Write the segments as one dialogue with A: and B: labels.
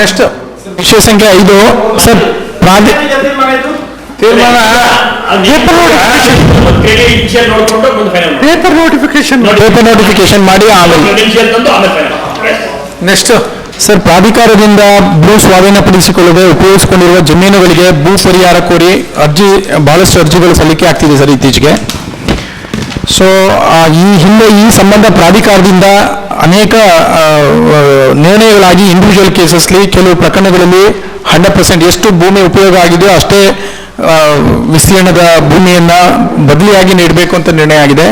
A: Next ವಿಷಯ ಸಂಖ್ಯೆ ಐದು. ಸರ್ ತೀರ್ಮಾನ
B: ಪೇಪರ್ ನೋಟಿಫಿಕೇಶನ್
A: ಪೇಪರ್ ನೋಟಿಫಿಕೇಶನ್ ಮಾಡಿ. ಆಮೇಲೆ. ನೆಕ್ಸ್ಟ್ ಸರ್ ಪ್ರಾಧಿಕಾರದಿಂದ ಭೂ ಸ್ವಾಧೀನಪಡಿಸಿಕೊಳ್ಳದೆ ಉಪಯೋಗಿಸಿಕೊಂಡಿರುವ ಜಮೀನುಗಳಿಗೆ ಭೂ ಪರಿಹಾರ ಕೋರಿ ಅರ್ಜಿ ಬಹಳಷ್ಟು ಅರ್ಜಿಗಳು ಸಲ್ಲಿಕೆ ಆಗ್ತಿದೆ ಸರ್ ಇತ್ತೀಚೆಗೆ. ಸೊ ಈ ಹಿಂದೆ ಈ ಸಂಬಂಧ ಪ್ರಾಧಿಕಾರದಿಂದ ಅನೇಕ ನಿರ್ಣಯಗಳಾಗಿ ಇಂಡಿವಿಜುವಲ್ ಕೇಸಸ್ಲಿ ಕೆಲವು ಪ್ರಕರಣಗಳಲ್ಲಿ ಹಂಡ್ರೆಡ್ ಪರ್ಸೆಂಟ್ ಎಷ್ಟು ಭೂಮಿ ಉಪಯೋಗ ಆಗಿದೆಯೋ ಅಷ್ಟೇ ವಿಸ್ತೀರ್ಣದ ಭೂಮಿಯನ್ನು ಬದಲಿಯಾಗಿ ನೀಡಬೇಕು ಅಂತ ನಿರ್ಣಯ ಆಗಿದೆ.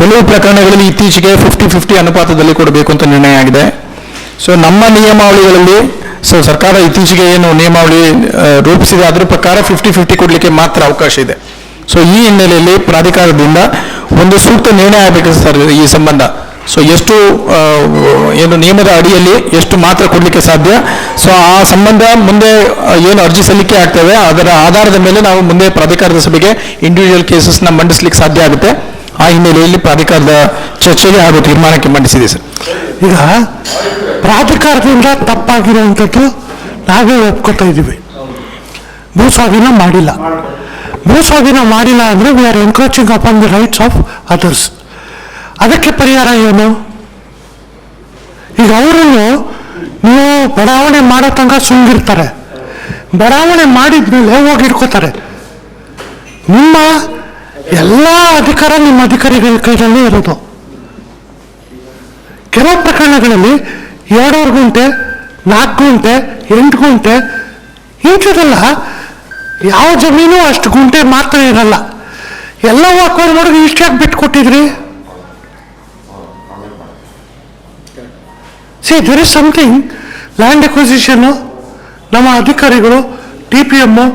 A: ಕೆಲವು ಪ್ರಕರಣಗಳಲ್ಲಿ ಇತ್ತೀಚೆಗೆ ಫಿಫ್ಟಿ ಫಿಫ್ಟಿ ಅನುಪಾತದಲ್ಲಿ ಕೊಡಬೇಕು ಅಂತ ನಿರ್ಣಯ ಆಗಿದೆ. ಸೊ ನಮ್ಮ ನಿಯಮಾವಳಿಗಳಲ್ಲಿ ಸೊ ಸರ್ಕಾರ ಇತ್ತೀಚೆಗೆ ಏನು ನಿಯಮಾವಳಿ ರೂಪಿಸಿದೆ, ಅದರ ಪ್ರಕಾರ ಫಿಫ್ಟಿ ಫಿಫ್ಟಿ ಕೊಡಲಿಕ್ಕೆ ಮಾತ್ರ ಅವಕಾಶ ಇದೆ. ಸೊ ಈ ಹಿನ್ನೆಲೆಯಲ್ಲಿ ಪ್ರಾಧಿಕಾರದಿಂದ ಒಂದು ಸೂಕ್ತ ನಿರ್ಣಯ ಆಗಬೇಕು ಸರ್ ಈ ಸಂಬಂಧ. ಸೊ ಎಷ್ಟು ಏನು ನಿಯಮದ ಅಡಿಯಲ್ಲಿ ಎಷ್ಟು ಮಾತ್ರ ಕೊಡಲಿಕ್ಕೆ ಸಾಧ್ಯ? ಸೊ ಆ ಸಂಬಂಧ ಮುಂದೆ ಏನು ಅರ್ಜಿ ಸಲ್ಲಿಕೆ ಆಗ್ತವೆ, ಅದರ ಆಧಾರದ ಮೇಲೆ ನಾವು ಮುಂದೆ ಪ್ರಾಧಿಕಾರದ ಸಭೆಗೆ ಇಂಡಿವಿಜುವಲ್ ಕೇಸಸ್ನ ಮಂಡಿಸ್ಲಿಕ್ಕೆ ಸಾಧ್ಯ ಆಗುತ್ತೆ. ಆ ಹಿನ್ನೆಲೆಯಲ್ಲಿ ಪ್ರಾಧಿಕಾರದ ಚರ್ಚೆಗೆ ಹಾಗೂ ತೀರ್ಮಾನಕ್ಕೆ ಮಂಡಿಸಿದೆ ಸರ್.
B: ಈಗ ಪ್ರಾಧಿಕಾರದಿಂದ ತಪ್ಪಾಗಿರುವಂಥದ್ದು ನಾವೇ ಒಪ್ಕೋತಾ ಇದ್ದೀವಿ. ಭೂ ಸ್ವಾಧೀನ ಮಾಡಿಲ್ಲ. ಭೂ ಸ್ವಾಧೀನ ಮಾಡಿಲ್ಲ ಅಂದರೆ we are encroaching upon the rights of others ಅದಕ್ಕೆ ಪರಿಹಾರ ಏನು? ಈಗ ಅವರನ್ನು ನೀವು ಬಡಾವಣೆ ಮಾಡೋ ತನಕ ಸುಂಗಿರ್ತಾರೆ ಬಡಾವಣೆ ಮಾಡಿದ್ಮೇಲೆ ಹೋಗಿ ಇಟ್ಕೋತಾರೆ ನಿಮ್ಮ ಎಲ್ಲ ಅಧಿಕಾರ ನಿಮ್ಮ ಅಧಿಕಾರಿಗಳ ಕೈಯಲ್ಲಿ ಇರೋದು. ಕೆಲವು ಪ್ರಕರಣಗಳಲ್ಲಿ ಎರಡೂವರೆ ಗುಂಟೆ, ನಾಲ್ಕು ಗುಂಟೆ, ಎಂಟು ಗುಂಟೆ, ಇಂಥದ್ದೆಲ್ಲ ಯಾವ ಜಮೀನು ಅಷ್ಟು ಗುಂಟೆ ಮಾತ್ರ ಇರಲ್ಲ. ಎಲ್ಲ ವಾಕ್ವರ್ ಮಾಡಿ ಇಷ್ಟಾಗಿ ಬಿಟ್ಟು ಕೊಟ್ಟಿದ್ರಿ. See there is something land ಎಕ್ವಿಸಿಷನ್ನು ನಮ್ಮ ಅಧಿಕಾರಿಗಳು ಟಿ ಪಿ ಎಮ್ಮು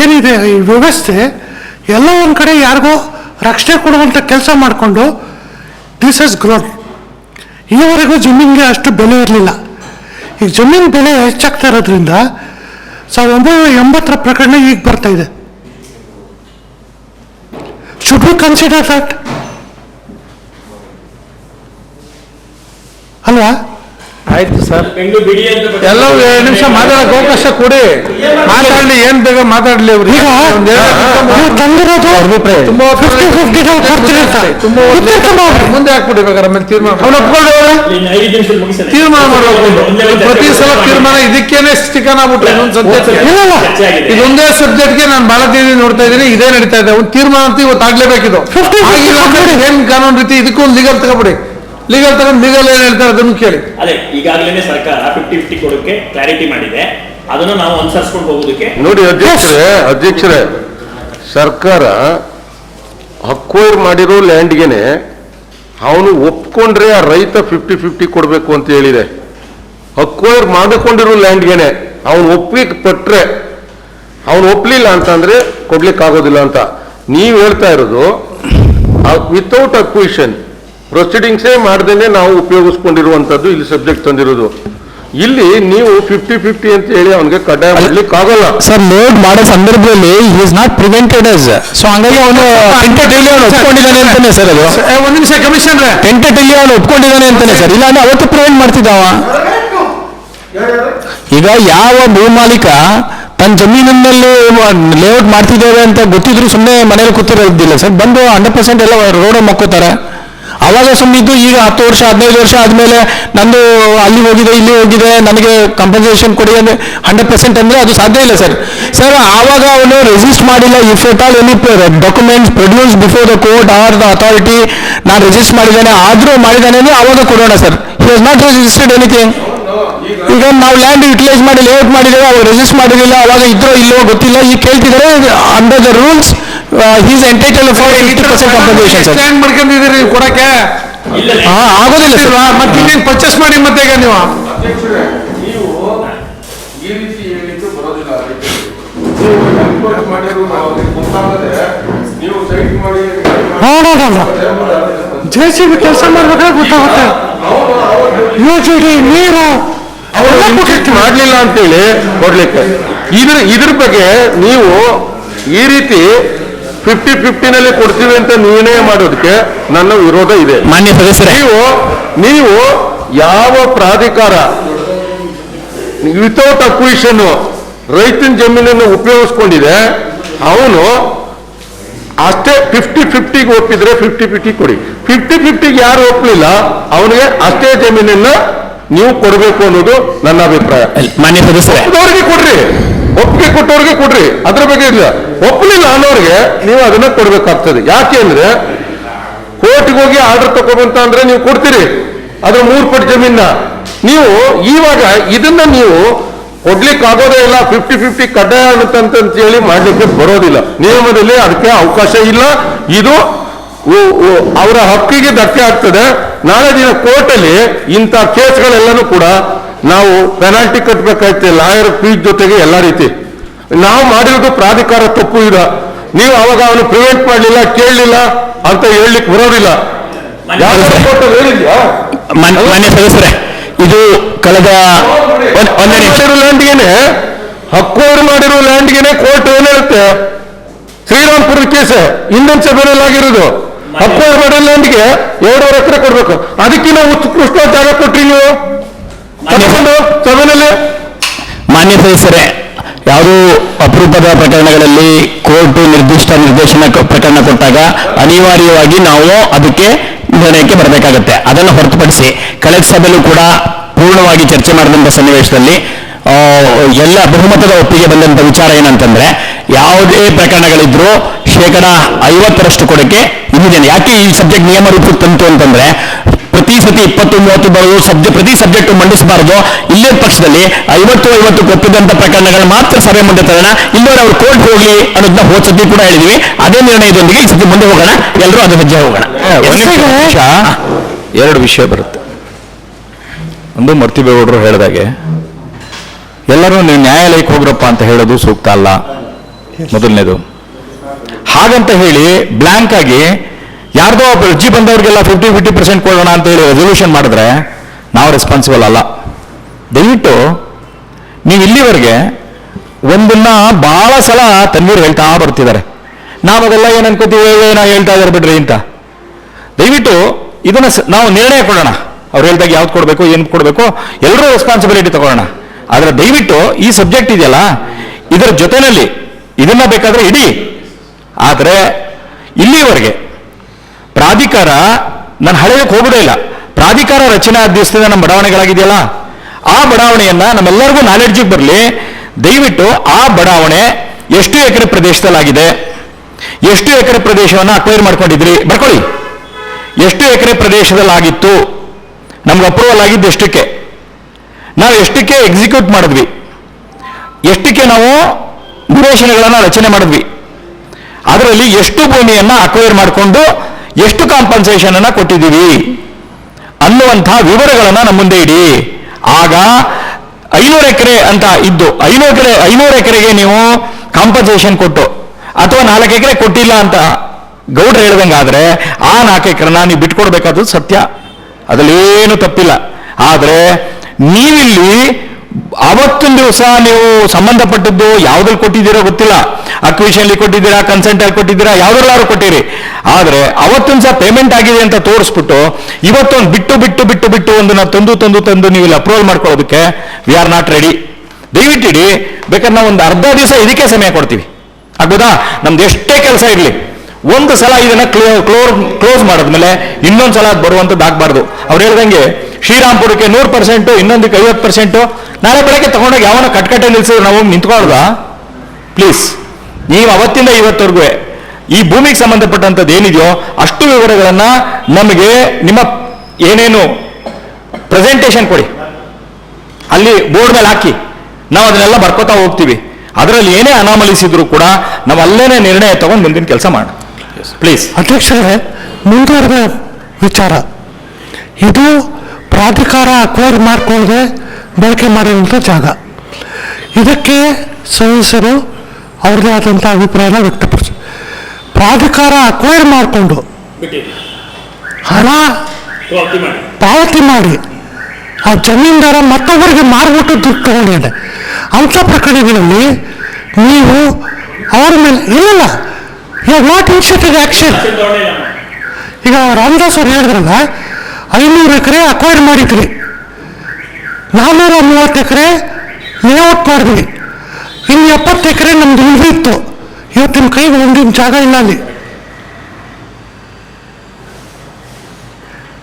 B: ಏನಿದೆ ಈ ವ್ಯವಸ್ಥೆ, ಎಲ್ಲ ಒಂದು ಕಡೆ ಯಾರಿಗೋ ರಕ್ಷಣೆ ಕೊಡುವಂಥ ಕೆಲಸ ಮಾಡಿಕೊಂಡು ದಿಸ್ ಇಸ್ ಗ್ರೋನ್ ಈವರೆಗೂ ಜಮೀನಿಗೆ ಅಷ್ಟು ಬೆಲೆ ಇರಲಿಲ್ಲ. ಈಗ ಜಮೀನ್ ಬೆಲೆ ಹೆಚ್ಚಾಗ್ತಾ ಇರೋದ್ರಿಂದ, ಸಾವಿರದ ಒಂಬೈನೂರ ಎಂಬತ್ತರ ಪ್ರಕರಣ ಈಗ ಬರ್ತಾ ಇದೆ. ಶುಡ್ ವಿ ಕನ್ಸಿಡರ್ ದಟ್ ಅಲ್ವಾ?
A: ಆಯ್ತು ಸರ್.
C: ಎಲ್ಲ ಬಿಡಿ ಅಂತ
A: ಎಲ್ಲರೂ ಎರಡು ನಿಮಿಷ ಮಾತಾಡಕ್ಕೆ ಅವಕಾಶ ಕೊಡಿ. ಮಾತಾಡ್ಲಿ ಏನ್ ಬೇಗ ಮಾತಾಡ್ಲಿ ಅವ್ರು?
B: ಈಗ ನೀವು ತಂದಿರೋದು
A: ತುಂಬಾ
B: ಫಿಫ್ಟಿ ಫಿಫ್ಟಿ ಕೊಡ್ತೀರಿ ಅಂತ.
A: ತುಂಬಾ. ಮುಂದೆ ಹಾಕ್ಬಿಡಿ ಬೇಕಾದ್ರೆ ಆಮೇಲೆ ತೀರ್ಮಾನ ಅವ್ನು ಒಪ್ಕೊಂಡು
C: ಇನ್ನು ಐದು ನಿಮಿಷದಲ್ಲಿ ಮುಗಿಸ್ತಾನೆ.
A: ತೀರ್ಮಾನ ಮಾಡಬೇಕು. ಪ್ರತಿ ಸಲ ತೀರ್ಮಾನ ಇದಕ್ಕೇನೆ ಸ್ಟಿಕನ್ ಆಗ್ಬಿಟ್ರೆ ಇನ್ನೊಂದು ಸಬ್ಜೆಕ್ಟ್ ಇದೊಂದೇ ಸಬ್ಜೆಕ್ಟ್ಗೆ ನಾನು ಬಹಳ ದಿನ ನೋಡ್ತಾ ಇದ್ದೀನಿ. ಇದೇ ನಡೀತಾ ಇದೆ. ಒಂದು ತೀರ್ಮಾನ ಅಂತ ಇವತ್ತು ಆಗ್ಲೇಬೇಕಿದು.
B: 50
A: ಆಗಿಲ್ಲ ಅಂದ್ರೆ ಏನ್ ಕಾನೂನು ರೀತಿ ಇದಕ್ಕೂ ಒಂದು ಲೀಗಲ್ ತಗೊಬಿಡಿ. ಲೀಗಲ್ ತಗೊಂಡು ಲೀಗಲ್ ಏನ್ ಹೇಳ್ತಾರೆ ಅದನ್ನು ಕೇಳಿ.
C: ಅದೇ ಈಗಾಗಲೇ ಸರ್ಕಾರ ಫಿಫ್ಟಿ ಫಿಫ್ಟಿ ಕೊಡೋಕೆ ಕ್ಲಾರಿಟಿ ಮಾಡಿದೆ. ಅದನ್ನು ನಾವು ಅನುಸರಿಸ್ಕೊಂಡು ಹೋಗೋದಕ್ಕೆ
D: ನೋಡಿ ಅಧ್ಯಕ್ಷರೇ ಅಧ್ಯಕ್ಷರೇ ಸರ್ಕಾರ ಅಕ್ವೈರ್ ಮಾಡಿರೋ ಲ್ಯಾಂಡ್ಗೆನೆ ಅವನು ಒಪ್ಕೊಂಡ್ರೆ ಆ ರೈತ ಫಿಫ್ಟಿ ಫಿಫ್ಟಿ ಕೊಡಬೇಕು ಅಂತ ಹೇಳಿದೆ. ಅಕ್ವೈರ್ ಮಾಡಿಕೊಂಡಿರೋ ಲ್ಯಾಂಡ್ಗೆನೆ ಅವನು ಒಪ್ಪಿಗೆ ಪಟ್ರೆ ಅವನು ಒಪ್ಪಲಿಲ್ಲ ಅಂತಂದ್ರೆ ಕೊಡ್ಲಿಕ್ಕೆ ಆಗೋದಿಲ್ಲ ಅಂತ. ನೀವು ಹೇಳ್ತಾ ಇರೋದು ವಿತೌಟ್ ಅಕ್ವಿಷನ್ ಪ್ರೊಸೀಡಿಂಗ್ಸೇ ಮಾಡ್ದೇನೆ ನಾವು ಉಪಯೋಗಿಸ್ಕೊಂಡಿರುವಂಥದ್ದು ಇಲ್ಲಿ ಸಬ್ಜೆಕ್ಟ್ ತಂದಿರೋದು. ಇಲ್ಲಿ ನೀವು ಫಿಫ್ಟಿ ಫಿಫ್ಟಿ ಅಂತ ಹೇಳಿ ಅವನಿಗೆ ಕಡ್ಡಾಯ ಮಾಡ್ಲಿಕ್ಕೆ ಆಗಲ್ಲ
A: ಸರ್ ಲೋಡ್ ಮಾಡೋ ಸಂದರ್ಭದಲ್ಲಿ is not prevented as so ಹಂಗಾಗಿ ಅವನು ಟೆಂಟೆಟಿವ್ಲಿ ಅವನು ಒಪ್ಕೊಂಡಿದ್ದಾನೆ ಅಂತಾನೆ ಸರ್ ಅದು
B: ಒಂದು ನಿಮಿಷ ಕಮಿಷನ್
A: ಟೆಂಟೆಟಿವ್ಲಿ ಅವನು ಒಪ್ಕೊಂಡಿದ್ದಾನೆ ಅಂತಾನೆ ಸರ್ ಇಲ್ಲ ಅಂದ್ರೆ ಅವತ್ತು ಪ್ರಿವೆಂಟ್ ಮಾಡ್ತಿದ್ದಾವ. ಈಗ ಯಾವ ಭೂಮಾಲೀಕ ತನ್ನ ಜಮೀನಿನಲ್ಲಿ ಲೇಔಟ್ ಮಾಡ್ತಿದ್ದೇವೆ ಅಂತ ಗೊತ್ತಿದ್ರು ಸುಮ್ಮನೆ ಮನೇಲಿ ಕೂತಿರೋದಿಲ್ಲ ಸರ್ ಬಂದು ಹಂಡ್ರೆಡ್ ಪರ್ಸೆಂಟ್ ಎಲ್ಲ ರೋಡ್ ಮಕ್ಕೋತಾರೆ. ಅವಾಗ ಸುಮ್ಮಿದ್ದು ಈಗ ಹತ್ತು ವರ್ಷ, ಹದಿನೈದು ವರ್ಷ ಆದ್ಮೇಲೆ ನಂದು ಅಲ್ಲಿ ಹೋಗಿದೆ, ಇಲ್ಲಿ ಹೋಗಿದೆ, ನನಗೆ ಕಂಪನ್ಸೇಷನ್ ಕೊಡಿ ಅಂದ್ರೆ ಹಂಡ್ರೆಡ್ ಪರ್ಸೆಂಟ್ ಅಂದ್ರೆ ಅದು ಸಾಧ್ಯ ಇಲ್ಲ ಸರ್. ಸರ್ ಆವಾಗ ಅವನು ರೆಸಿಸ್ಟ್ ಮಾಡಿಲ್ಲ if at all any documents produce before the court or the authority ನಾನು ರೆಸಿಸ್ಟ್ ಮಾಡಿದ್ದಾನೆ, ಆದ್ರೂ ಮಾಡಿದ್ದಾನೆ ಅಂದ್ರೆ ಆವಾಗ ಕೊಡೋಣ sir. He was not registered anything ಈಗ ನಾವು ಲ್ಯಾಂಡ್ ಯುಟಿಲೈಸ್ ಮಾಡಿ ಲೇಔಟ್ ಮಾಡಿದ್ದೇವೆ, ಅವ್ರು ರಿಜಿಸ್ಟರ್ ಮಾಡಿರಲಿಲ್ಲ, ಅವಾಗ ಇದ್ರೋ ಇಲ್ಲೋ ಗೊತ್ತಿಲ್ಲ, ಈಗ ಕೇಳ್ತಿದ್ದಾರೆ under the rules he's entitle for fifty percent compensation sir
B: stand ಮಾಡ್ಕೊಂಡಿದ್ದೀರಿ ಕೊಡಕ್ಕೆ?
A: ಹಾ ಆಗೋದಿಲ್ಲ ಸರ್.
B: ಮತ್ತೆ ಇನ್ನೇನು ಪರ್ಚೇಸ್ ಮಾಡಿ ಮತ್ತೆ ಈಗ ನೀವು? ಜೆ ಸಿ ಬಿ ಕೆಲಸ ಮಾಡ್ಬೇಕಾದ್ರೆ ಗೊತ್ತಾಗುತ್ತೆ. ಯು ಜಿ ನೀರು.
D: ಮಾಡ್ಲಿಲ್ಲ ಅಂತೇಳಿ ಕೊಡ್ಲಿಕ್ಕೆ. ಇದ್ರ ಇದ್ರ ಬಗ್ಗೆ ನೀವು ಈ ರೀತಿ ಫಿಫ್ಟಿ ಫಿಫ್ಟಿನಲ್ಲಿ ಕೊಡ್ತೀವಿ ಅಂತ ನಿರ್ಣಯ ಮಾಡೋದಕ್ಕೆ ನನ್ನ ವಿರೋಧ ಇದೆ.
A: ಮಾನ್ಯ ಸದಸ್ಯರೇ.
D: ನೀವು ನೀವು ಯಾವ ಪ್ರಾಧಿಕಾರ ವಿತೌಟ್ ಅಕ್ವಿಷನ್ ರೈತನ ಜಮೀನನ್ನು ಉಪಯೋಗಿಸ್ಕೊಂಡಿದೆ ಅವನು ಅಷ್ಟೇ ಫಿಫ್ಟಿ ಫಿಫ್ಟಿಗೆ ಒಪ್ಪಿದ್ರೆ ಫಿಫ್ಟಿ ಫಿಫ್ಟಿ ಕೊಡಿ. ಫಿಫ್ಟಿ ಫಿಫ್ಟಿಗೆ ಯಾರು ಒಪ್ಪಲಿಲ್ಲ ಅವನಿಗೆ ಅಷ್ಟೇ ಜಮೀನನ್ನ ನೀವು ಕೊಡಬೇಕು ಅನ್ನೋದು ನನ್ನ ಅಭಿಪ್ರಾಯ.
E: ಮಾನ್ಯ ಸದಸ್ಯರೇ.
D: ಒಪ್ಪಿದವ್ರಿಗೆ ಕೊಡ್ರಿ. ಒಪ್ಪಿಗೆ ಕೊಟ್ಟವ್ರಿಗೆ ಕೊಡ್ರಿ. ಅದ್ರ ಬಗ್ಗೆ ಇಲ್ಲ. ಒಪ್ಪಲಿಲ್ಲ ಅನ್ನೋರಿಗೆ ನೀವು ಅದನ್ನ ಕೊಡ್ಬೇಕಾಗ್ತದೆ. ಯಾಕೆ ಅಂದ್ರೆ ಕೋರ್ಟ್ಗೆ ಹೋಗಿ ಆರ್ಡರ್ ತಗೋಬಂತ ಅಂದ್ರೆ ನೀವು ಕೊಡ್ತೀರಿ. ಅದ್ರ ಮೂರು ಪಟ್ಟು ಜಮೀನ ನೀವು ಇವಾಗ ಇದನ್ನ ನೀವು ಕೊಡ್ಲಿಕ್ಕೆ ಆಗೋದೇ ಇಲ್ಲ ಫಿಫ್ಟಿ ಫಿಫ್ಟಿ ಕಡ್ಡಾಯ ಅಂತ ಹೇಳಿ ಮಾಡ್ಲಿಕ್ಕೆ ಬರೋದಿಲ್ಲ. ನಿಯಮದಲ್ಲಿ ಅದಕ್ಕೆ ಅವಕಾಶ ಇಲ್ಲ. ಇದು ಅವರ ಹಕ್ಕಿಗೆ ಧಕ್ಕೆ ಆಗ್ತದೆ. ನಾಳೆ ದಿನ ಕೋರ್ಟಲ್ಲಿ ಇಂಥ ಕೇಸ್ಗಳೆಲ್ಲನೂ ಕೂಡ ನಾವು ಪೆನಾಲ್ಟಿ ಕಟ್ಟಬೇಕಾಯ್ತು ಲಾಯರ್ ಫೀಸ್ ಜೊತೆಗೆ ಎಲ್ಲ ರೀತಿ. ನಾವು ಮಾಡಿರೋದು ಪ್ರಾಧಿಕಾರ ತಪ್ಪು ಈಗ ನೀವು ಅವಾಗ ಅವನು ಪ್ರಿವೆಂಟ್ ಮಾಡಲಿಲ್ಲ ಕೇಳಲಿಲ್ಲ ಅಂತ ಹೇಳಲಿಕ್ಕೆ ಬರೋದಿಲ್ಲ.
E: ಮಾನ್ಯ ಸದಸ್ಯರೇ ಇದು ಕಳೆದ ಒಂದ್- ಹಕ್ಕು ಅವರು
D: ಮಾಡಿರೋ ಲ್ಯಾಂಡ್ಗೆನೆ ಹಕ್ಕೋರು ಮಾಡಿರೋ ಲ್ಯಾಂಡ್ಗೆನೆ ಕೋರ್ಟ್ ಏನಿರುತ್ತೆ ಹೇಳುತ್ತೆ? ಶ್ರೀರಾಮ್ಪುರ ಕೇಸ್ ಇಂಡಿಯನ್ ಸಭೆಯಲ್ಲಿ ಆಗಿರೋದು. ಹಕ್ಕೋರು ಮಾಡಿರೋ ಲ್ಯಾಂಡ್ಗೆ ಎರಡೂವರೆ ಎಕರೆ ಕೊಡ್ಬೇಕು. ಅದಕ್ಕಿಂತ ಉತ್ಕೃಷ್ಟ ಜಾಗ ಕೊಟ್ರಿ ನೀವು. ಸಭೆಯಲ್ಲಿ
E: ಮಾನ್ಯ ಸದಸ್ಯರೇ ಅಪರೂಪದ ಪ್ರಕರಣಗಳಲ್ಲಿ ಕೋರ್ಟ್ ನಿರ್ದಿಷ್ಟ ನಿರ್ದೇಶನ ಪ್ರಕರಣ ಕೊಟ್ಟಾಗ ಅನಿವಾರ್ಯವಾಗಿ ನಾವು ಅದಕ್ಕೆ ನಿರ್ಣಯಕ್ಕೆ ಬರಬೇಕಾಗುತ್ತೆ. ಅದನ್ನು ಹೊರತುಪಡಿಸಿ ಕಳೆದ ಸಭೆಯಲ್ಲೂ ಕೂಡ ಪೂರ್ಣವಾಗಿ ಚರ್ಚೆ ಮಾಡಿದಂಥ ಸನ್ನಿವೇಶದಲ್ಲಿ ಎಲ್ಲ ಬಹುಮತದ ಒಪ್ಪಿಗೆ ಬಂದಂಥ ವಿಚಾರ ಏನಂತಂದ್ರೆ, ಯಾವುದೇ ಪ್ರಕರಣಗಳಿದ್ರೂ ಶೇಕಡ ಐವತ್ತರಷ್ಟು ಕೊಡಕ್ಕೆ ಇಮಿಡಿಯೇಟ್ ಯಾಕೆ ಈ ಸಬ್ಜೆಕ್ಟ್ ನಿಯಮ ರೂಪಕ್ಕೆ ತಂತು ಅಂತಂದ್ರೆ ಪ್ರತಿ ಸತಿ ಇಪ್ಪತ್ತು ಮೂವತ್ತು ಬರೋದು ಸಬ್ಜೆಕ್ಟ್ ಪ್ರತಿ ಸಬ್ಜೆಕ್ಟ್ ಮಂಡಿಸಬಾರದು. ಇಲ್ಲೇ ಪಕ್ಷದಲ್ಲಿ ಐವತ್ತು ಐವತ್ತು ಒಪ್ಪಿದಂತ ಪ್ರಕರಣಗಳನ್ನು ಮಾತ್ರ ಸಭೆ ಮುಂದೆ ತರೋಣ. ಇಲ್ಲವರೆ ಅವ್ರು ಕೋರ್ಟ್ ಹೋಗಲಿ ಅನ್ನೋದನ್ನ ಹೋದ ಸತಿ ಕೂಡ ಹೇಳಿದ್ವಿ. ಅದೇ ನಿರ್ಣಯದೊಂದಿಗೆ ಈ ಸತಿ ಮುಂದೆ ಹೋಗೋಣ. ಎಲ್ಲರೂ ಅದರ ಹೆಜ್ಜೆ ಹೋಗೋಣ.
F: ಎರಡು ವಿಷಯ ಬರುತ್ತೆ. ಒಂದು ಮರ್ತಿಬೇಗೌಡರು ಹೇಳಿದಾಗೆ ಎಲ್ಲರೂ ನೀವು ನ್ಯಾಯಾಲಯಕ್ಕೆ ಹೋಗ್ರಪ್ಪ ಅಂತ ಹೇಳೋದು ಸೂಕ್ತ ಅಲ್ಲ. ಮೊದಲನೇದು. ಹಾಗಂತ ಹೇಳಿ ಬ್ಲ್ಯಾಂಕ್ ಆಗಿ ಯಾರ್ದೋ ಅರ್ಜಿ ಬಂದವ್ರಿಗೆಲ್ಲ ಫಿಫ್ಟಿ ಫಿಫ್ಟಿ ಪರ್ಸೆಂಟ್ ಕೊಡೋಣ ಅಂತ ಹೇಳಿ ರೆಸೊಲ್ಯೂಷನ್ ಮಾಡಿದ್ರೆ ನಾವು ರೆಸ್ಪಾನ್ಸಿಬಲ್ ಅಲ್ಲ. ದಯವಿಟ್ಟು ನೀವು ಇಲ್ಲಿವರೆಗೆ ಒಂದನ್ನ ಬಹಳ ಸಲ ತನ್ವೀರ್ ಹೇಳ್ತಾ ಬರ್ತಿದ್ದಾರೆ. ನಾವು ಅದೆಲ್ಲ ಏನ್ ಅನ್ಕೋತೀವಿ ಏನೋ ಹೇಳ್ತಾ ಇದಾರೆ ಬಿಡ್ರಿ ಅಂತ. ದಯವಿಟ್ಟು ಇದನ್ನ ನಾವು ನಿರ್ಣಯ ಕೊಡೋಣ. ಅವ್ರು ಹೇಳ್ದಾಗ ಯಾವ್ದು ಕೊಡಬೇಕು, ಏನು ಕೊಡಬೇಕು ಎಲ್ಲರೂ ರೆಸ್ಪಾನ್ಸಿಬಿಲಿಟಿ ತಗೊಳ್ಳೋಣ. ಆದರೆ ದಯವಿಟ್ಟು ಈ ಸಬ್ಜೆಕ್ಟ್ ಇದೆಯಲ್ಲ, ಇದರ ಜೊತೆಯಲ್ಲಿ ಇದನ್ನ ಬೇಕಾದ್ರೆ ಇಡಿ. ಆದರೆ ಇಲ್ಲಿವರೆಗೆ ಪ್ರಾಧಿಕಾರ ನಾನು ಹಳೆಯಕ್ಕೆ ಹೋಗೋದೇ ಇಲ್ಲ. ಪ್ರಾಧಿಕಾರ ರಚನೆ ದಿವಸದಿಂದ ನಮ್ಮ ಬಡಾವಣೆಗಳಾಗಿದೆಯಲ್ಲ? ಆ ಬಡಾವಣೆಯನ್ನ ನಮ್ಮೆಲ್ಲರಿಗೂ ನಾಲೆಡ್ಜಿಗೆ ಬರಲಿ. ದಯವಿಟ್ಟು ಆ ಬಡಾವಣೆ ಎಷ್ಟು ಎಕರೆ ಪ್ರದೇಶದಲ್ಲಾಗಿದೆ? ಎಷ್ಟು ಎಕರೆ ಪ್ರದೇಶವನ್ನು ಅಕ್ವೈರ್ ಮಾಡ್ಕೊಂಡಿದ್ರಿ? ಬರ್ಕೊಳ್ಳಿ ಎಷ್ಟು ಎಕರೆ ಪ್ರದೇಶದಲ್ಲಾಗಿತ್ತು? ನಮ್ಗೆ ಅಪ್ರೂವಲ್ ಆಗಿದ್ದು ಎಷ್ಟಕ್ಕೆ? ನಾವು ಎಷ್ಟಕ್ಕೆ ಎಕ್ಸಿಕ್ಯೂಟ್ ಮಾಡಿದ್ವಿ? ಎಷ್ಟಕ್ಕೆ ನಾವು ನಿವೇಶನಗಳನ್ನು ರಚನೆ ಮಾಡಿದ್ವಿ? ಅದರಲ್ಲಿ ಎಷ್ಟು ಭೂಮಿಯನ್ನು ಅಕ್ವೈರ್ ಮಾಡಿಕೊಂಡು ಎಷ್ಟು ಕಾಂಪನ್ಸೇಷನ್ ಅನ್ನ ಕೊಟ್ಟಿದ್ದೀವಿ ಅನ್ನುವಂತಹ ವಿವರಗಳನ್ನು ನಮ್ಮ ಮುಂದೆ ಇಡಿ. ಆಗ ಐನೂರು ಎಕರೆ ಅಂತ ಇದ್ದು, ಐನೂರು ಎಕರೆ, ಐನೂರು ಎಕರೆಗೆ ನೀವು ಕಾಂಪನ್ಸೇಷನ್ ಕೊಟ್ಟು, ಅಥವಾ ನಾಲ್ಕು ಎಕರೆ ಕೊಟ್ಟಿಲ್ಲ ಅಂತ ಗೌಡ್ರು ಹೇಳ್ದಂಗಾದ್ರೆ ಆ ನಾಲ್ಕು ಎಕರೆನ ನೀವು ಬಿಟ್ಕೊಡ್ಬೇಕಾದ್ರು ಸತ್ಯ. ಅದ್ರಲ್ಲಿ ಏನು ತಪ್ಪಿಲ್ಲ. ಆದರೆ ನೀವಿಲ್ಲಿ ಅವತ್ತಿನ ದಿವಸ ನೀವು ಸಂಬಂಧಪಟ್ಟದ್ದು ಯಾವ್ದ್ರಲ್ಲಿ ಕೊಟ್ಟಿದ್ದೀರೋ ಗೊತ್ತಿಲ್ಲ. ಅಕ್ವಿಷನ್ಲಿ ಕೊಟ್ಟಿದ್ದೀರಾ ಕನ್ಸೆಂಟ್ ಅಲ್ಲಿ ಕೊಟ್ಟಿದ್ದೀರಾ ಯಾವ್ದ್ರಲ್ಲಾರು ಕೊಟ್ಟಿರಿ. ಆದ್ರೆ ಅವತ್ತಿನ ಸಹ ಪೇಮೆಂಟ್ ಆಗಿದೆ ಅಂತ ತೋರಿಸ್ಬಿಟ್ಟು ಇವತ್ತೊಂದು ಬಿಟ್ಟು ಬಿಟ್ಟು ಬಿಟ್ಟು ಬಿಟ್ಟು ಒಂದು ನಾವು ತಂದು ತಂದು ತಂದು ನೀವು ಇಲ್ಲಿ ಅಪ್ರೂವಲ್ ಮಾಡ್ಕೊಳ್ಳೋದಕ್ಕೆ ವಿ ಆರ್ ನಾಟ್ ರೆಡಿ ದಯವಿಟ್ಟಿಡಿ, ಬೇಕಾದ್ರೆ ನಾವು ಒಂದು ಅರ್ಧ ದಿವಸ ಇದಕ್ಕೆ ಸಮಯ ಕೊಡ್ತೀವಿ. ಆಗ್ಬೋದಾ? ನಮ್ದು ಎಷ್ಟೇ ಕೆಲಸ ಇರಲಿ. ಒಂದು ಸಲ ಇದನ್ನ ಕ್ಲೋರ್ ಕ್ಲೋಸ್ ಮಾಡಿದ್ಮೇಲೆ ಇನ್ನೊಂದು ಸಲ ಅದು ಬರುವಂತದ್ದು ಆಗ್ಬಾರ್ದು. ಅವ್ರು ಹೇಳ್ದಂಗೆ ಶ್ರೀರಾಮ್ಪುರಕ್ಕೆ ನೂರು ಪರ್ಸೆಂಟು ಇನ್ನೊಂದಕ್ಕೆ ಐವತ್ತು ಪರ್ಸೆಂಟು ನಾಳೆ ಬೆಳಗ್ಗೆ ತಗೊಂಡೋಗಿ ಯಾವನ ಕಟ್ಕಟ್ಟೆ ನಿಲ್ಸಿದ್ರು ನಾವು ನಿಂತ್ಕೊಳ್ದಾ ಪ್ಲೀಸ್ ನೀವು ಅವತ್ತಿಂದ ಇವತ್ತವರೆಗೂ ಈ ಭೂಮಿಗೆ ಸಂಬಂಧಪಟ್ಟಂಥದ್ದು ಏನಿದೆಯೋ ಅಷ್ಟು ವಿವರಗಳನ್ನ ನಮಗೆ ನಿಮ್ಮ ಏನೇನು ಪ್ರೆಸೆಂಟೇಷನ್ ಕೊಡಿ. ಅಲ್ಲಿ ಬೋರ್ಡ್ ಮೇಲೆ ಹಾಕಿ. ನಾವು ಅದನ್ನೆಲ್ಲ ಬರ್ಕೋತಾ ಹೋಗ್ತೀವಿ. ಅದರಲ್ಲಿ ಏನೇ ಅನಾಮಲಿಸಿದ್ರು ಕೂಡ ನಾವು ಅಲ್ಲೇನೆ ನಿರ್ಣಯ ತಗೊಂಡು ಮುಂದಿನ ಕೆಲಸ ಮಾಡೋಣ ಪ್ಲೀಸ್
B: ಅಧ್ಯಕ್ಷರೇ ಮುಂದುವರೆದ ವಿಚಾರ. ಇದು ಪ್ರಾಧಿಕಾರ ಅಕ್ವೈರ್ ಮಾಡಿಕೊಳ್ಳದೆ ಬಳಕೆ ಮಾಡಿರುವಂಥ ಜಾಗ. ಇದಕ್ಕೆ ಸದಸ್ಯರು ಅವ್ರದೇ ಆದಂಥ ಅಭಿಪ್ರಾಯನ ವ್ಯಕ್ತಪಡಿಸಿ ಪ್ರಾಧಿಕಾರ ಅಕ್ವೈರ್ ಮಾಡಿಕೊಂಡು ಹಣ
C: ಪಾವತಿ ಮಾಡಿ.
B: ಪಾವತಿ ಮಾಡಿ ಆ ಜಮೀನ್ದಾರ ಮತ್ತೊಬ್ಬರಿಗೆ ಮಾರ್ಬಿಟ್ಟು ದುಡ್ಡು ತಗೊಂಡಿದೆ ಅಂಥ ಪ್ರಕರಣಗಳಲ್ಲಿ ನೀವು ಅವರ ಮೇಲೆ ಇಲ್ಲ. ಯು ನಾಟ್ ಇನ್ಸ್ಟಿಟ್ಯೂಟ್ ಆಕ್ಷನ್ ಈಗ ರಾಮದಾಸ್ ಅವ್ರು ಹೇಳಿದ್ರಲ್ಲ, ಐನೂರು ಎಕರೆ ಅಕ್ವೈರ್ ಮಾಡಿದ್ರಿ ನಾನ್ನೂರ ಮೂವತ್ತು ಎಕರೆ ಲೇಔಟ್ ಮಾಡಿದ್ವಿ. ಇನ್ನು ಎಪ್ಪತ್ತು ಎಕರೆ ನಮ್ದು ಉಳಿದಿತ್ತು ಇವತ್ತಿನ ಕೈಗೆ ಒಂದಿನ ಜಾಗ ಇಲ್ಲ ಅಲ್ಲಿ.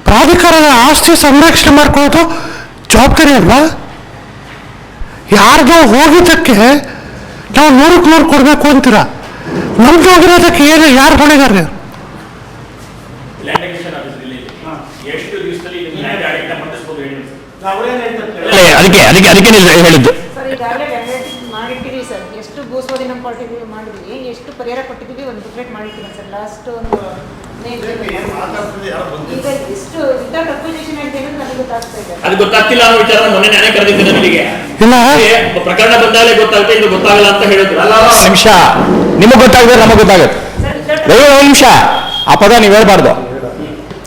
B: ಪ್ರಾಧಿಕಾರದ ಆಸ್ತಿ ಸಂರಕ್ಷಣೆ ಮಾಡ್ಕೊಳ್ಳೋದು ಜವಾಬ್ದಾರಿ ಅಲ್ವಾ? ಯಾರ್ದೋ ಹೋಗಿದ್ದಕ್ಕೆ ನಾವು ನೂರಕ್ಕೆ ನೂರು ಕೊಡಬೇಕು ಅಂತೀರ? ನಮ್ದು ಹೋಗಿರೋದಕ್ಕೆ ಏನು ಯಾರು ಹೊಣೆಗಾರ
C: ಲ್ಯಾಂಡ್ ಅಕ್ವಿಸಿಷನ್ ಆಫೀಸ್ ಇಲ್ಲಿ ಎಷ್ಟು ದಿವಸದಲ್ಲಿ ಲ್ಯಾಂಡ್ ಆಡಳಿತ ಮಂಡಿಸ್ಬೋದು ಹೇಳಿ
F: ಅಲ್ಲೇ, ಅದಕ್ಕೆ ಅದಕ್ಕೆ ಅದಕ್ಕೆ ನೀವು ಹೇಳಿದ್ದು.
G: ಎಷ್ಟು ಭೂಸ್ವಾಧೀನ ಕೊಟ್ಟಿದ್ದೀವಿ ಮಾಡಿದ್ವಿ ಎಷ್ಟು ಪರಿಹಾರ ಕೊಟ್ಟಿದ್ದೀವಿ ಒಂದು ಬುಕ್ಲೆಟ್ ಮಾಡಿರ್ತೀವಿ ಸರ್. ಲಾಸ್ಟ್ ಒಂದು
C: ಅದು ಗೊತ್ತಾಗ್ತಿಲ್ಲ ಅನ್ನೋ ವಿಚಾರ ಮೊನ್ನೆ ನಾನೇ ಕರೆದಿದ್ದೆ ನನಗೆ
B: ಇಲ್ಲ?
C: ಪ್ರಕರಣ ಬಂದಾಗಲೇ ಗೊತ್ತಾಗುತ್ತೆ ಇದು ಗೊತ್ತಾಗಲ್ಲ ಅಂತ ಹೇಳಿದ್ರು.
F: ನಿಮಿಷ. ನಿಮಗೆ ಗೊತ್ತಾಗಿದೆ ನಮಗೆ ಗೊತ್ತಾಗುತ್ತೆ. ದಯವಿಟ್ಟು ಒಂದು ನಿಮಿಷ. ಆ ಪದ ನೀವ್ ಹೇಳ್ಬಾರ್ದು.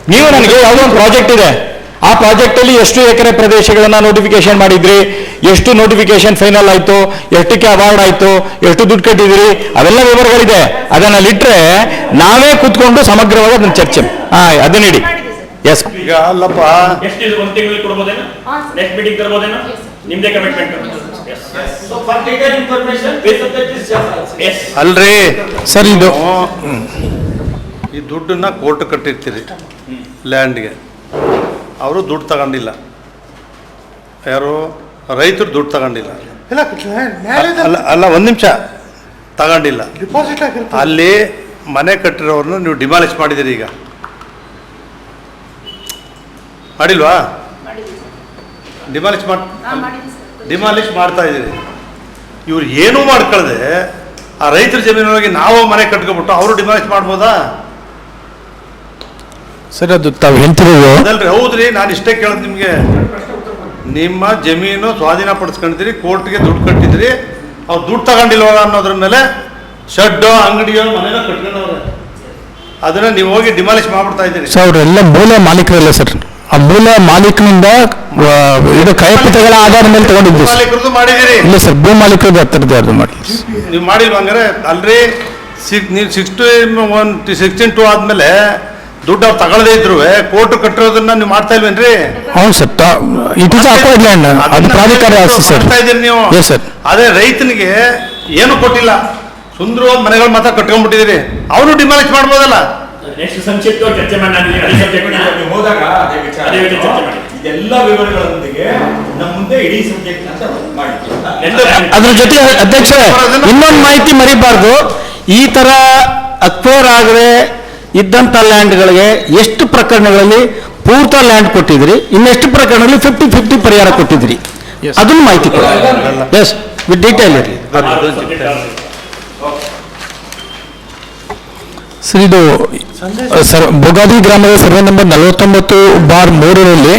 F: ನೀವು ನನಗೆ ಯಾವುದೋ ಒಂದು ಪ್ರಾಜೆಕ್ಟ್ ಇದೆ. ಆ ಪ್ರಾಜೆಕ್ಟ್ ಅಲ್ಲಿ ಎಷ್ಟು ಎಕರೆ ಪ್ರದೇಶಗಳನ್ನ ನೋಟಿಫಿಕೇಶನ್ ಮಾಡಿದ್ರಿ? ಎಷ್ಟು ನೋಟಿಫಿಕೇಶನ್ ಫೈನಲ್ ಆಯ್ತು? ಎಷ್ಟಕ್ಕೆ ಅವಾರ್ಡ್ ಆಯ್ತು? ಎಷ್ಟು ದುಡ್ಡು ಕಟ್ಟಿದಿರಿ ಅವೆಲ್ಲ ವಿವರಗಳಿದೆ. ಅದನ್ನ ಇಟ್ರೆ ನಾವೇ ಕೂತ್ಕೊಂಡು ಸಮಗ್ರವಾಗಿ ಅದನ್ನ ಚರ್ಚೆ ಹಾ ಅದನ್ನ ಇಡಿ. ಎಸ್
H: ಈಗ ಅಲ್ಲಪ್ಪ.
C: ನಿಮ್ದೇ ಕಮಿಟ್ಮೆಂಟ್
H: ಅಲ್ರಿ.
A: ಸರ್ ಇದು.
H: ಈ ದುಡ್ಡನ್ನ ಕೋರ್ಟ್ ಕಟ್ಟಿರ್ತೀರಿ ಲ್ಯಾಂಡ್ಗೆ. ಅವರು ದುಡ್ಡು ತಗೊಂಡಿಲ್ಲ. ಯಾರು? ರೈತರು ದುಡ್ಡು ತಗೊಂಡಿಲ್ಲ. ಅಲ್ಲ ಅಲ್ಲ ಒಂದು ನಿಮಿಷ. ತಗೊಂಡಿಲ್ಲ.
B: ಡಿಪಾಸಿಟ್ ಆಗಿರುತ್ತೆ
H: ಅಲ್ಲಿ ಮನೆ ಕಟ್ಟಿರೋರನ್ನ ನೀವು ಡಿಮಾಲಿಷ್ ಮಾಡಿದಿರಿ ಈಗ. ಮಾಡಿಲ್ವಾ? ಡಿಮಾಲಿಷ್ ಮಾಡಿ ಡಿಮಾಲಿಷ್ ಮಾಡ್ತಾ ಇದ್ದೀರಿ. ಇವ್ರು ಏನೂ ಮಾಡ್ಕೊಳ್ಳದೆ ಆ ರೈತರ ಜಮೀನೊಳಗೆ ನಾವು ಮನೆ ಕಟ್ಕೊಬಿಟ್ಟು ಅವರು ಡಿಮಾಲಿಷ್ ಮಾಡ್ಬೋದಾ?
A: ಸರ್ ಅದು ತಾವು ಹೇಳ್ತಿರೋದು
H: ಅದಲ್ರಿ ಹೌದ್ರಿ ನಾನು ಇಷ್ಟೇ ಕೇಳೋದು ನಿಮಗೆ. ನಿಮ್ಮ ಜಮೀನು ಸ್ವಾಧೀನ ಪಡಿಸ್ಕೊಂಡಿದ್ರಿ ಕೋರ್ಟ್ಗೆ ದುಡ್ಡು ಕಟ್ಟಿದ್ರಿ ಅವ್ರು ದುಡ್ಡು ತಗೊಂಡಿಲ್ವಲ್ಲ ಅನ್ನೋದ್ರ ಮೇಲೆ ಶೆಡ್ಡು ಅಂಗಡಿಯೋ ಮನೆಯೋ ಕಟ್ಕೊಂಡವ್ರೆ. ಅದನ್ನ ನೀವು ಹೋಗಿ ಡಿಮಾಲಿಷ್ ಮಾಡ್ಬಿಡ್ತಾ ಇದ್ದೀರಿ.
A: ಸರ್ ಅವರೆಲ್ಲ ಮೂಲ ಮಾಲೀಕರಲ್ಲ ಸರ್. ಆ ಮೂಲ ಮಾಲೀಕನಿಂದ ಇದು ಕೈಪತ್ರಗಳ ಆಧಾರದ ಮೇಲೆ ತಗೊಂಡಿದ್ದು. ಇಲ್ಲ ಸರ್ ಭೂ ಮಾಲೀಕರು ಹತ್ತಿರದ ಅದು ಮಾಡಿ
H: ನೀವು ಮಾಡಿಲ್ಲ ಹಂಗಾರೆ? ಅಲ್ರಿ ಸಿಕ್ ನೀವು ಸಿಕ್ಸ್ಟೀನ್ ಒನ್ ಸಿಕ್ಸ್ಟೀನ್ ಟು ಆದ್ಮೇಲೆ ದುಡ್ಡು ಅವ್ರು ತಗೊಳ್ಳದೇ ಇದ್ರು ಕೋರ್ಟ್ ಕಟ್ಟಿರೋದನ್ನ ನೀವು ಮಾಡ್ತಾ ಇಲ್ವೇನ್ರಿ?
A: ಹೌದು sir it is acquired land ಅದು ಪ್ರಾಧಿಕಾರ ಸರ್.
H: ನೀವು.
A: ಎಸ್ ಸರ್
H: ಅದೇ ರೈತನಿಗೆ ಏನು ಕೊಟ್ಟಿಲ್ಲ. ಸುಂದರವಾದ ಮನೆಗಳು ಮಾತ್ರ ಕಟ್ಕೊಂಡ್ಬಿಟ್ಟಿದ್ದೀರಿ. ಅವನು ಡಿಮಾಲಿಷ್ ಮಾಡ್ಬೋದಲ್ಲ.
C: ನೆಕ್ಸ್ಟ್ ಸಂಕ್ಷಿಪ್ತವಾಗಿ ಚರ್ಚೆ ಮಾಡಿ
I: ಹೋದಾಗ ಇದೆಲ್ಲ ವಿವರಗಳೊಂದಿಗೆ ನಮ್ಮ ಮುಂದೆ ಇಡೀ ಸಬ್ಜೆಕ್ಟ್ ಅಂತ ಮಾಡಿದ್ದೀವಿ
A: ಅದ್ರ ಜೊತೆ ಅಧ್ಯಕ್ಷ ಇನ್ನೊಂದು ಮಾಹಿತಿ ಮರಿಬಾರ್ದು. ಈ ತರ ಅಕ್ವೈರ್ ಆಗದೆ ಇದ್ದಂತ ಲ್ಯಾಂಡ್ಗಳಿಗೆ ಎಷ್ಟು ಪ್ರಕರಣಗಳಲ್ಲಿ ಪೂರ್ತ ಲ್ಯಾಂಡ್ ಕೊಟ್ಟಿದ್ರಿ? ಇನ್ನೆಷ್ಟು ಪ್ರಕರಣಗಳಲ್ಲಿ ಫಿಫ್ಟಿ ಫಿಫ್ಟಿ ಪರಿಹಾರ ಕೊಟ್ಟಿದ್ರಿ? ಅದನ್ನು ಮಾಹಿತಿ ಕೊಡಿ. ಎಸ್ ವಿತ್ ಡೀಟೇಲ್ ಇರಲಿ. ಸರ್ ಇದು ಸರ್ ಬೊಗಾದಿ ಗ್ರಾಮದ ಸರ್ವೆ ನಂಬರ್ ನಲವತ್ತೊಂಬತ್ತು ಬಾರ್ ಮೂರರಲ್ಲಿ